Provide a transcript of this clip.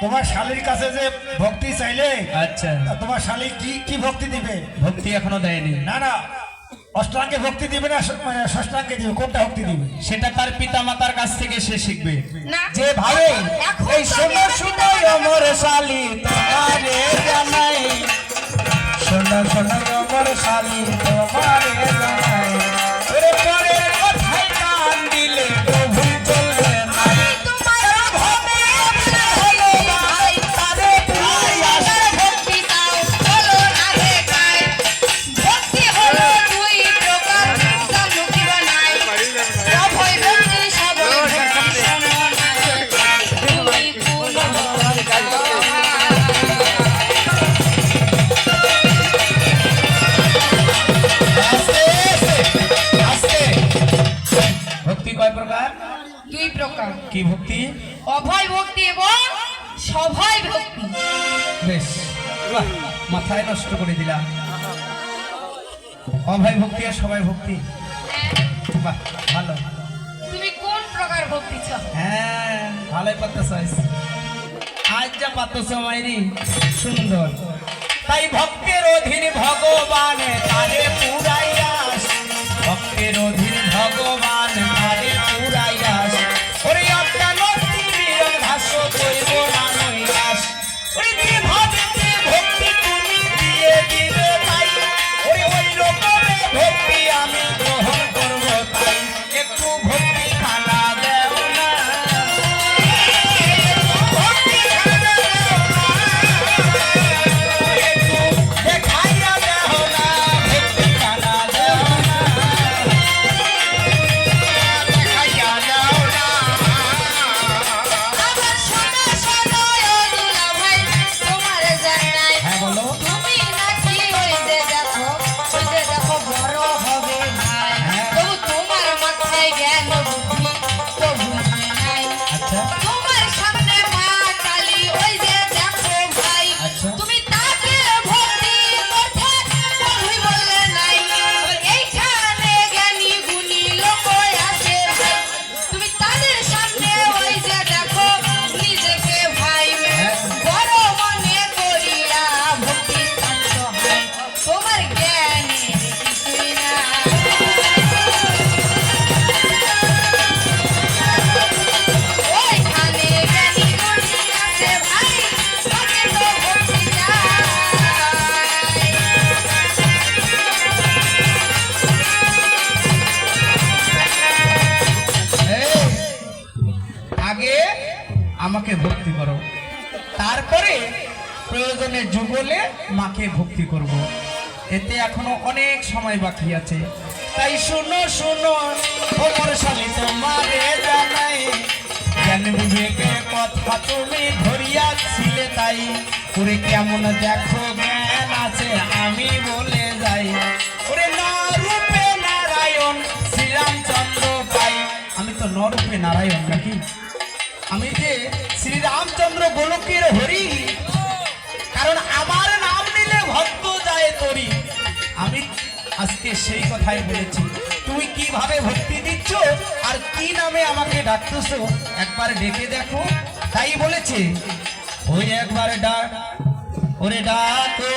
তোমার শালির কাছে যে ভক্তি চাইলে আচ্ছা। তোমার শালি কি কি ভক্তি দিবে? ভক্তি এখনও দেয়নি। না না অষ্টাঙ্গে ভক্তি দিবে না মানে ষষ্ঠাঙ্গে দিবে? কোনটা ভক্তি দিবে? সেটা তার পিতা মাতার কাছ থেকে সে শিখবে। যে ভাবে এই শোনো শোনো অমর শালি তোমারে জানাই। শোনো শোনো অমর শালি তোমারে সভয় ভক্তি। বেশ বাহ, মাথায় নষ্ট করে দিলাম অভয় ভক্তি আর সবাই ভক্তি। বাহ ভালো। তুমি কোন প্রকার ভক্তি চাও? হ্যাঁ ভালোই পাত্তা চাইছ আজ যা পাত্তা মাইরি সুন্দর। তাই ভক্তের অধীন ভগবান তারে পুরাইয়াস ভক্তের অধীন ভগবান আমাকে ভক্তি করো। তারপরে প্রয়োজনে যুগলে মাকে ভক্তি করব। এতে এখনও অনেক সময় বাকি আছে। তাই শুনো শুনো ওমর শালি তোমারে কথা তুমি তাই। ওরে কেমন দেখো জ্ঞান আছে, আমি বলে যাই। ওরে না নারায়ণ, শ্রীরামচন্দ্র পাই। আমি তো নরূপে নারায়ণ নাকি? আমি যে শ্রীরামচন্দ্র গোলকের হরি, কারণ আমার নাম নিলে ভক্ত যায় তরি। আমি আজকে সেই কথাই বলেছি, তুমি কীভাবে ভক্তি দিচ্ছ আর কি নামে আমাকে ডাকতেছো, একবার ডেকে দেখো। তাই বলেছে ওই একবার ডাক ওরে ডাকো।